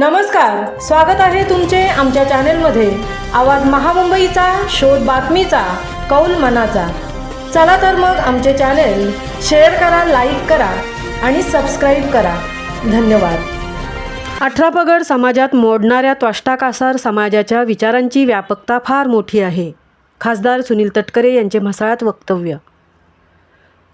नमस्कार स्वागत आहे तुमचे आमच्या चॅनेलमध्ये. आवाज महामुंबईचा शोध बातमीचा कौल मनाचा. चला तर मग आमचे चॅनेल शेअर करा लाईक करा आणि सबस्क्राईब करा. धन्यवाद. अठरा पगड समाजात मोडणाऱ्या त्वष्टाकासार समाजाच्या विचारांची व्यापकता फार मोठी आहे. खासदार सुनील तटकरे यांचे म्हसाळात वक्तव्य.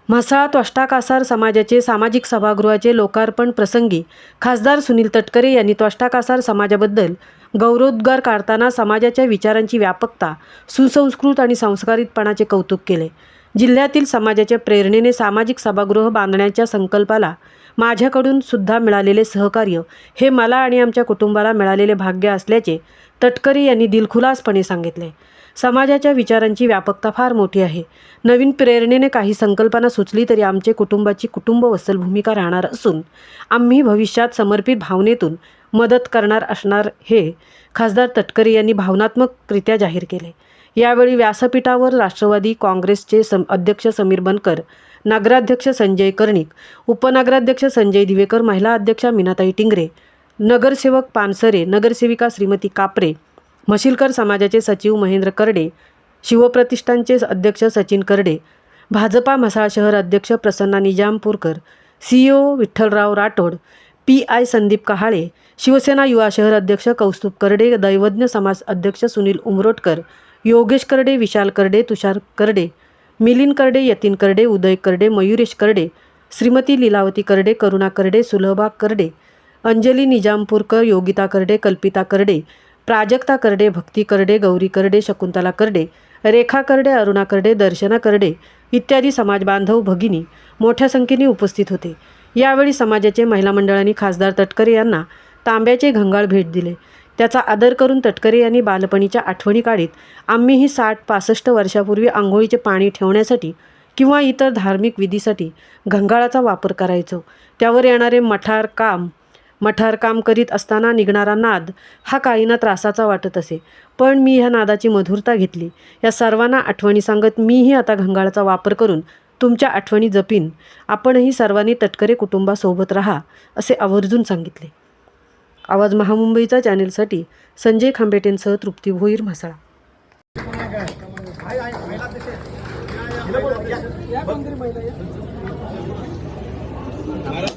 म्हसाळा त्वष्टाकासार समाजाचे सामाजिक सभागृहाचे लोकार्पण प्रसंगी खासदार सुनील तटकरे यांनी त्वष्टाकासार समाजाबद्दल गौरवोद्गार काढताना समाजाच्या विचारांची व्यापकता सुसंस्कृत आणि संस्कारितपणाचे कौतुक केले. जिल्ह्यातील समाजाच्या प्रेरणेने सामाजिक सभागृह बांधण्याच्या संकल्पाला माझ्याकडून सुद्धा मिळालेले सहकार्य हे मला आणि आमच्या कुटुंबाला मिळालेले भाग्य असल्याचे तटकरे यांनी दिलखुलासपणे सांगितले. समाजाच्या विचारांची व्यापकता फार मोठी आहे. नवीन प्रेरणेने काही संकल्पना सुचली तरी आमचे कुटुंबाची कुटुंब वसल भूमिका राहणार असून आम्ही भविष्यात समर्पित भावनेतून मदत करणार असणार हे खासदार तटकरे यांनी भावनात्मकरित्या जाहीर केले. यावेळी व्यासपीठावर राष्ट्रवादी काँग्रेसचे सम अध्यक्ष समीर बनकर नगराध्यक्ष संजय कर्णिक उपनगराध्यक्ष संजय दिवेकर महिला अध्यक्षा मीनाताई टिंगरे नगरसेवक पानसरे नगरसेविका श्रीमती कापरे म्हशीलकर समाजाचे सचिव महेंद्र करडे शिवप्रतिष्ठानचे अध्यक्ष सचिन करडे भाजपा म्हसाळ शहर अध्यक्ष Prasanna Nijampurkar C O Vitthalrao Rathod P I Sandeep Kahale Shivsena युवा शहर अध्यक्ष कौस्तुभ करडे दैवज्ञ समाज अध्यक्ष सुनील उमरोटकर योगेश करडे विशाल करडे तुषार करडे मिलिंद करडे यतीन करडे उदय करडे मयुरेश करडे श्रीमती लीलावती करडे करुणा करडे सुलभा करडे अंजली निजामपूरकर योगिता करडे कल्पिता करडे प्राजक्ता करडे भक्ती करडे गौरी करडे शकुंतला करडे रेखा करडे अरुणा करडे दर्शना करडे इत्यादी समाजबांधव भगिनी मोठ्या संख्येने उपस्थित होते. यावेळी समाजाचे महिला मंडळांनी खासदार तटकरे यांना तांब्याचे घंगाळ भेट दिले. त्याचा आदर करून तटकरे यांनी बालपणीच्या आठवणी काढीत आम्हीही साठ पासष्ट वर्षापूर्वी आंघोळीचे पाणी ठेवण्यासाठी किंवा इतर धार्मिक विधीसाठी घंगाळाचा वापर करायचो. त्यावर येणारे मठार काम मठार काम करीत असताना निघणारा नाद हा काहींना त्रासाचा वाटत असे पण मी ह्या नादाची मधुरता घेतली या सर्वांना आठवणी सांगत मीही आता घंगाळाचा वापर करून तुमच्या आठवणी जपीन आपणही सर्वांनी तटकरे कुटुंबासोबत राहा असे आवर्जून सांगितले आवाज महामुंबईचा चॅनेलसाठी संजय खांबेटेंसह तृप्ती भोईर म्हसाळा महाराज